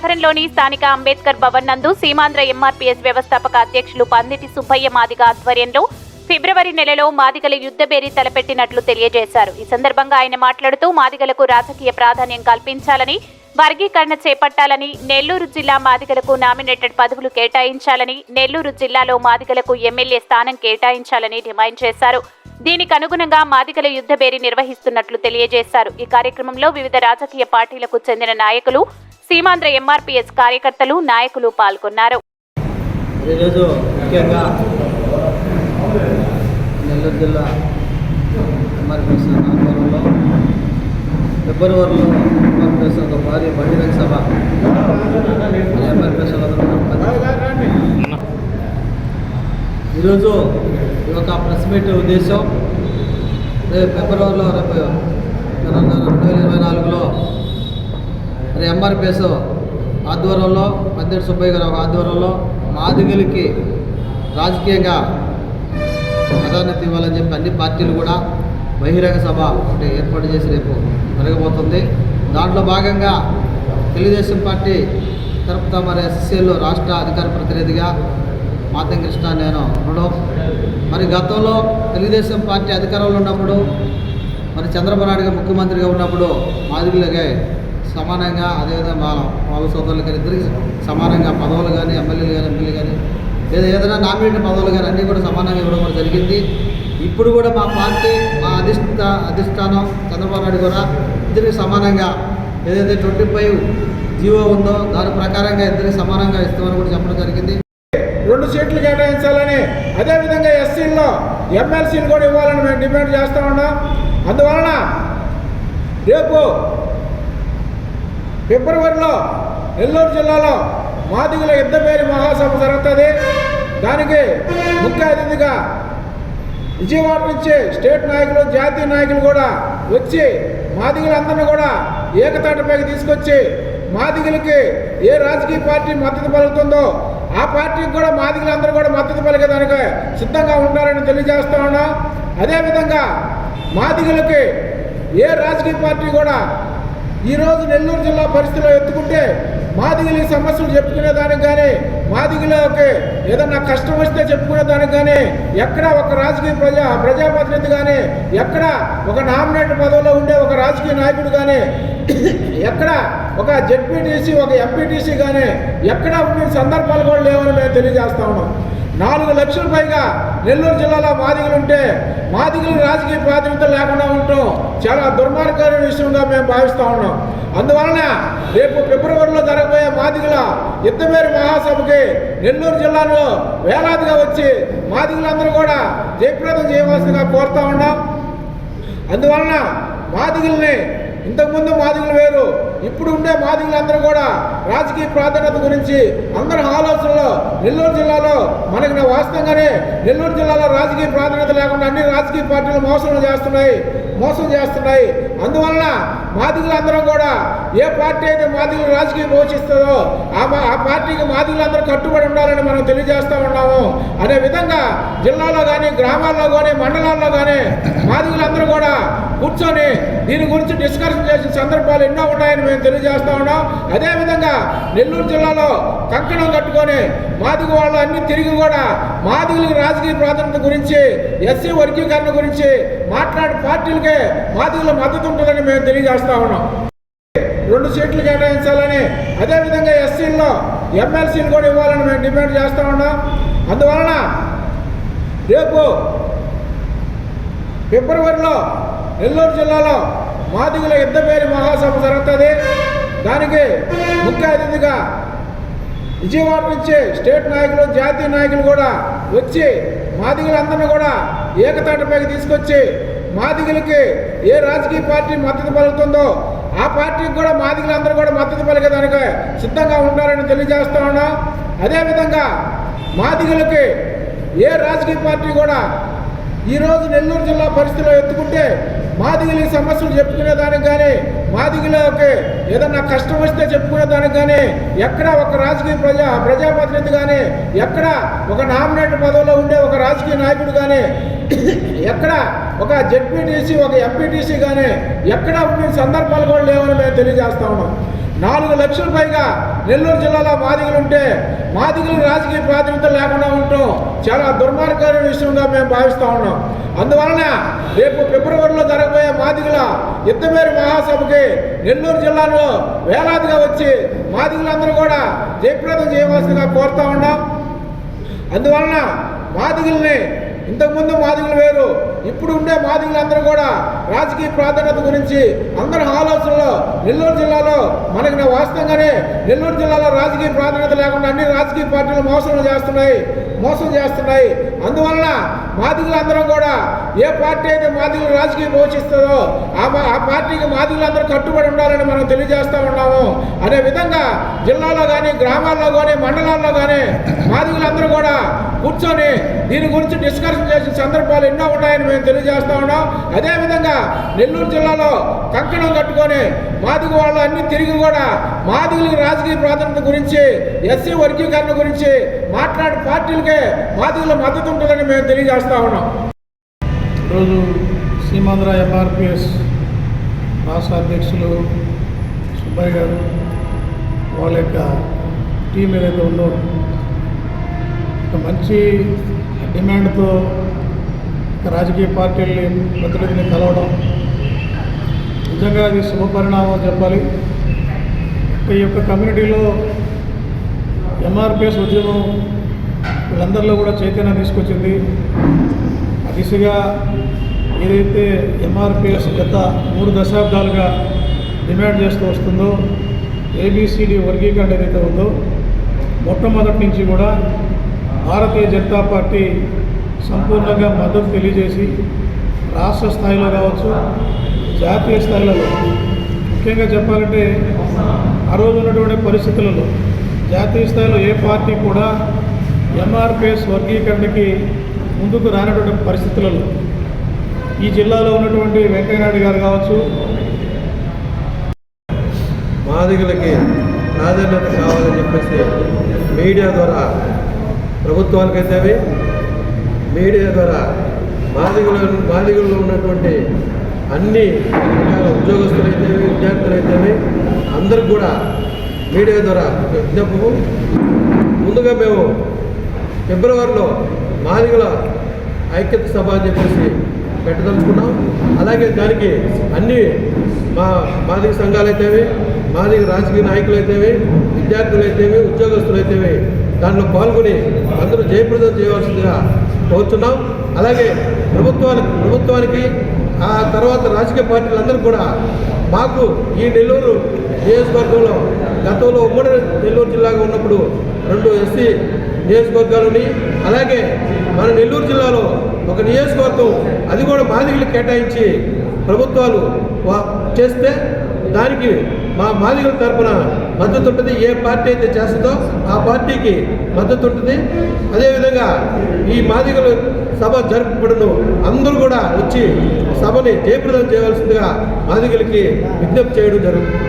నగరంలోని స్థానిక అంబేద్కర్ భవన్ నందు సీమాంధ్ర ఎంఆర్పీఎస్ వ్యవస్థాపక అధ్యక్షులు పందిటి సుబ్బయ్య మాదిగ ఆధ్వర్యంలో ఫిబ్రవరి నెలలో మాదిగల యుద్ధబేరి తలపెట్టినట్లు తెలియజేశారు. ఈ సందర్భంగా ఆయన మాట్లాడుతూ మాదిగలకు రాజకీయ ప్రాధాన్యం కల్పించాలని వర్గీకరణ చేపట్టాలని నెల్లూరు జిల్లా మాదిగలకు నామినేటెడ్ పదవులు కేటాయించాలని నెల్లూరు జిల్లాలో మాదిగలకు ఎమ్మెల్యే స్థానం కేటాయించాలని డిమాండ్ చేశారు. దీనికి అనుగుణంగా మాదిగల యుద్ధబేరి నిర్వహిస్తున్నట్లు తెలియజేశారు. ఈ కార్యక్రమంలో వివిధ రాజకీయ పార్టీలకు చెందిన నాయకులు సీమాంధ్ర ఎంఆర్పీఎస్ కార్యకర్తలు నాయకులు పాల్గొన్నారు. ఈరోజు ముఖ్యంగా నెల్లూరు జిల్లా ఎంఆర్పిఎస్ ఆధ్వర్యంలో ఫిబ్రవరిలో ఎంఆర్పిఎస్ ఒక భారీ బహిరంగ సభ. ఎంఆర్పిఎస్ ఈరోజు ఈ యొక్క ప్రెస్ మీట్ ఉద్దేశం రేపు ఫిబ్రవరిలో రేపు రెండు వేల ఇరవై నాలుగులో మరి ఎంఆర్పిఎస్ ఆధ్వర్యంలో పందిరి సుబ్బయ్య గారు ఒక ఆధ్వర్యంలో మాదిగలకి రాజకీయంగా ప్రాధాన్యత ఇవ్వాలని చెప్పి అన్ని పార్టీలు కూడా బహిరంగ సభ ఒకటి ఏర్పాటు చేసి రేపు జరగబోతుంది. దాంట్లో భాగంగా తెలుగుదేశం పార్టీ తరపున మరి ఎస్ఎస్సీలో రాష్ట్ర అధికార ప్రతినిధిగా మాతం కృష్ణ నేను ఉండడం. మరి గతంలో తెలుగుదేశం పార్టీ అధికారంలో ఉన్నప్పుడు మరి చంద్రబాబు నాయుడుగా ముఖ్యమంత్రిగా ఉన్నప్పుడు మాదిగులకే సమానంగా అదేవిధంగా మా వాళ్ళ సోదరులు కానీ ఇద్దరికి సమానంగా పదవులు కానీ ఎమ్మెల్యేలు కానీ ఎంపీలు కానీ లేదా ఏదైనా నామినేటెడ్ పదవులు కానీ అన్నీ కూడా సమానంగా ఇవ్వడం కూడా జరిగింది. ఇప్పుడు కూడా మా పార్టీ మా అధిష్ట అధిష్టానం చంద్రబాబు నాయుడు కూడా ఇద్దరికి సమానంగా ఏదైతే ట్వంటీ ఫైవ్ జీవో ఉందో దాని ప్రకారంగా ఇద్దరికి సమానంగా ఇస్తామని కూడా చెప్పడం జరిగింది. రెండు సీట్లు కేటాయించాలని అదేవిధంగా ఎస్సీల్లో ఎమ్మెల్సీని కూడా ఇవ్వాలని మేము డిమాండ్ చేస్తా ఉన్నాం. అందువలన రేపు ఫిబ్రవరిలో నెల్లూరు జిల్లాలో మాదగుల యుద్ధ పేరు మహాసభ జరుగుతుంది. దానికి ముఖ్య అతిథిగా విజయవాడ నుంచి స్టేట్ నాయకులు జాతీయ నాయకులు కూడా వచ్చి మాదిగులందరినీ కూడా ఏకతాటపైకి తీసుకొచ్చి మాదిగులకి ఏ రాజకీయ పార్టీ మద్దతు పలుకుతుందో ఆ పార్టీకి కూడా మాదిగులందరూ కూడా మద్దతు పలికేదానికి సిద్ధంగా ఉంటారని తెలియజేస్తా ఉన్నాం. అదేవిధంగా మాదిగులకి ఏ రాజకీయ పార్టీ కూడా ఈరోజు నెల్లూరు జిల్లా పరిస్థితిలో ఎత్తుకుంటే మాదిగలి సమస్యలు చెప్పుకునే దానికి కానీ మాదిగలకి ఏదన్నా కష్టం వస్తే చెప్పుకునే దానికి కానీ ఎక్కడ ఒక రాజకీయ ప్రజా ప్రజాప్రతినిధి కానీ ఎక్కడ ఒక నామినేట్ పదవిలో ఉండే ఒక రాజకీయ నాయకుడు కానీ ఎక్కడ ఒక జెడ్పీటీసీ ఒక ఎంపీటీసీ కానీ ఎక్కడ ఉండే సందర్భాలు కూడా లేవని మేము తెలియజేస్తా ఉన్నాం. నాలుగు లక్షల పైగా నెల్లూరు జిల్లాలో మాదిగలు ఉంటే మాదిగలు రాజకీయ ప్రాతినిధ్యం లేకుండా ఉండటం చాలా దుర్మార్గమైన విషయంగా మేము భావిస్తూ ఉన్నాం. అందువలన రేపు ఫిబ్రవరిలో జరగబోయే మాదిగల యుద్ధమేరు మహాసభకి నెల్లూరు జిల్లాలో వేలాదిగా వచ్చి మాదిగలందరూ కూడా జయప్రదం చేయవలసిందిగా కోరుతా ఉన్నాం. అందువలన మాదిగల్ని ఇంతకుముందు మాదిగలు వేరు ఇప్పుడు ఉండే బాధితులందరూ కూడా రాజకీయ ప్రాధాన్యత గురించి అందరి ఆలోచనలో నెల్లూరు జిల్లాలో మనకి నా వాస్తవంగానే నెల్లూరు జిల్లాలో రాజకీయ ప్రాధాన్యత లేకుండా అన్ని రాజకీయ పార్టీలు మోసం చేస్తున్నాయి మోసం చేస్తున్నాయి. అందువలన మాదిగలందరం కూడా ఏ పార్టీ అయితే మాదిగలు రాజకీయం పోషిస్తుందో ఆ ఆ పార్టీకి మాదిగలందరూ కట్టుబడి ఉండాలని మనం తెలియజేస్తూ ఉన్నాము. అనే విధంగా జిల్లాలో కానీ గ్రామాల్లో కానీ మండలాల్లో కానీ మాదిగలందరూ కూడా కూర్చొని దీని గురించి డిస్కషన్ చేసిన సందర్భాలు ఎన్నో ఉన్నాయని మేము తెలియజేస్తా ఉన్నాం. అదేవిధంగా నెల్లూరు జిల్లాలో కంకణం కట్టుకొని మాదిగ వాళ్ళు అన్ని తిరిగి కూడా మాదిగలకి రాజకీయ ప్రాధాన్యత గురించి ఎస్సీ వర్గీకరణ గురించి మాట్లాడే పార్టీలకే మాదిగుల మద్దతు ఉంటుందని మేము తెలియజేస్తా ఉన్నాం. రెండు సీట్లు కేటాయించాలని అదేవిధంగా ఎస్సీల్లో ఎమ్మెల్సీలు కూడా ఇవ్వాలని మేము డిమాండ్ చేస్తూ ఉన్నాం. అందువలన రేపు ఫిబ్రవరిలో నెల్లూరు జిల్లాలో మాదిగుల యుద్ధపేరి మహాసభ జరుగుతుంది. దానికి ముఖ్య అతిథిగా విజయవాడ నుంచి స్టేట్ నాయకులు జాతీయ నాయకులు కూడా వచ్చి మాదిగులందరినీ కూడా ఏకతాటపైకి తీసుకొచ్చి మాదిగులకి ఏ రాజకీయ పార్టీ మద్దతు పలుకుతుందో ఆ పార్టీకి కూడా మాదిగులందరూ కూడా మద్దతు పలికేదానికి సిద్ధంగా ఉంటారని తెలియజేస్తా ఉన్నాం. అదేవిధంగా మాదిగులకి ఏ రాజకీయ పార్టీ కూడా ఈరోజు నెల్లూరు జిల్లా పరిస్థితిలో ఎత్తుకుంటే మాదిగలి సమస్యలు చెప్పుకునే దానికి కానీ మాదిగలకి ఏదన్నా కష్టం వస్తే చెప్పుకునే దానికి కానీ ఎక్కడ ఒక రాజకీయ ప్రజా ప్రజాప్రతినిధి కానీ ఎక్కడ ఒక నామినేట్ పదవిలో ఉండే ఒక రాజకీయ నాయకుడు కానీ ఎక్కడ ఒక జెడ్పీటీసీ ఒక ఎంపీటీసీ కానీ ఎక్కడ ఉండే సందర్భాలు కూడా లేవని మేము తెలియజేస్తా ఉన్నాం. నాలుగు లక్షల పైగా నెల్లూరు జిల్లాలో మాదిగలు ఉంటే మాదిగలు రాజకీయ ప్రాతినిధ్యం లేకుండా ఉండటం చాలా దుర్మార్గమైన విషయంగా మేము భావిస్తూ ఉన్నాం. అందువలన రేపు ఫిబ్రవరిలో జరగబోయే మాదిగల యుద్ధమేరు మహాసభకి నెల్లూరు జిల్లాలో వేలాదిగా వచ్చి మాదిగలందరూ కూడా జయప్రదం చేయవలసిందిగా కోరుతా ఉన్నాం. అందువలన మాదిగల్ని ఇంతకుముందు మాదిగలు వేరు ఇప్పుడు ఉండే మాదిగలందరూ కూడా రాజకీయ ప్రాధాన్యత గురించి అందరి ఆలోచనలో నెల్లూరు జిల్లాలో మనకి నా వాస్తవంగానే నెల్లూరు జిల్లాలో రాజకీయ ప్రాధాన్యత లేకుండా అన్ని రాజకీయ పార్టీలు మోసం చేస్తున్నాయి మోసం చేస్తున్నాయి. అందువలన మాదిగులందరం కూడా ఏ పార్టీ అయితే మాదిగులు రాజకీయం పోషిస్తుందో ఆ ఆ పార్టీకి మాదిగులందరూ కట్టుబడి ఉండాలని మనం తెలియజేస్తూ ఉన్నాము. అనే విధంగా జిల్లాలో కానీ గ్రామాల్లో కానీ మండలాల్లో కానీ మాదిగులందరూ కూడా కూర్చొని దీని గురించి డిస్కషన్ చేసిన సందర్భాలు ఎన్నో ఉన్నాయని మేము తెలియజేస్తూ ఉన్నాం. అదేవిధంగా నెల్లూరు జిల్లాలో కంకణం కట్టుకొని మాదిగ వాళ్ళు అన్ని తిరిగి కూడా మాదిగులకి రాజకీయ ప్రాధాన్యత గురించి ఎస్సీ వర్గీకరణ గురించి మాట్లాడే పార్టీలకే మాదిగుల మద్దతు ఉంటుందని మేము తెలియజేస్తా ఉన్నాం. ఈరోజు సీమాంధ్ర ఎంఆర్పిఎస్ రాష్ట్ర అధ్యక్షులు సుబ్బయ్య గారు వాళ్ళ యొక్క టీం ఏదైతే ఉందో ఒక మంచి డిమాండ్తో రాజకీయ పార్టీలని ప్రతినిధిని కలవడం. నిజంగా అది శుభపరిణామం చెప్పాలి. ఈ యొక్క కమ్యూనిటీలో ఎంఆర్పిఎస్ ఉద్యమం వీళ్ళందరిలో కూడా చైతన్యం తీసుకొచ్చింది. ఆ దిశగా ఏదైతే ఎంఆర్పిఎస్ గత మూడు దశాబ్దాలుగా డిమాండ్ చేస్తూ వస్తుందో ఏబిసిడి వర్గీకరణ ఏదైతే ఉందో మొట్టమొదటి నుంచి కూడా భారతీయ జనతా పార్టీ సంపూర్ణంగా మద్దతు తెలియజేసి రాష్ట్ర స్థాయిలో కావచ్చు జాతీయ స్థాయిలలో ముఖ్యంగా చెప్పాలంటే ఆ రోజు ఉన్నటువంటి పరిస్థితులలో జాతీయ స్థాయిలో ఏ పార్టీ కూడా ఎంఆర్పిఎస్ వర్గీకరణకి ముందుకు రానటువంటి పరిస్థితులలో ఈ జిల్లాలో ఉన్నటువంటి వెంకయ్యనాయుడు గారు కావచ్చు మాదిగలకి ప్రాధాన్యత కావాలని చెప్పేసి మీడియా ద్వారా ప్రభుత్వానికైతేవి మీడియా ద్వారా మాదిగల మాదిగల్లో ఉన్నటువంటి అన్ని రకాల ఉద్యోగస్తులైతేవి విద్యార్థులైతేవి అందరికి కూడా మీడియా ద్వారా విజ్ఞాపము ముందుగా మేము ఫిబ్రవరిలో మాదిగల ఐక్యత సభ అని చెప్పేసి పెట్టదలుచుకున్నాం. అలాగే దానికి అన్ని మా మాదిగ సంఘాలైతేవి మాదిగ రాజకీయ నాయకులైతేవి విద్యార్థులైతేవి ఉద్యోగస్తులైతేవి దాంట్లో పాల్గొని అందరూ జయప్రదం చేయవలసిందిగా కోరుతున్నాం అలాగే ప్రభుత్వానికి ప్రభుత్వానికి ఆ తర్వాత రాజకీయ పార్టీలందరూ కూడా మాకు ఈ నెల్లూరు నియోజకవర్గంలో గతంలో ఉమ్మడి నెల్లూరు జిల్లాగా ఉన్నప్పుడు రెండు ఎస్సీ నియోజకవర్గాలని అలాగే మన నెల్లూరు జిల్లాలో ఒక నియోజకవర్గం అది కూడా మాదిగలకు కేటాయించి ప్రభుత్వాలు వా- చేస్తే దానికి మా మాదిగల తరపున మద్దతు ఉంటుంది ఏ పార్టీ అయితే చేస్తుందో ఆ పార్టీకి మద్దతు ఉంటుంది అదేవిధంగా ఈ మాదిగలు సభ జరుపుబడును అందరూ కూడా వచ్చి సభని జయప్రదం చేయవలసిందిగా మాదిగలకి విజ్ఞప్తి చేయడం జరుగుతుంది.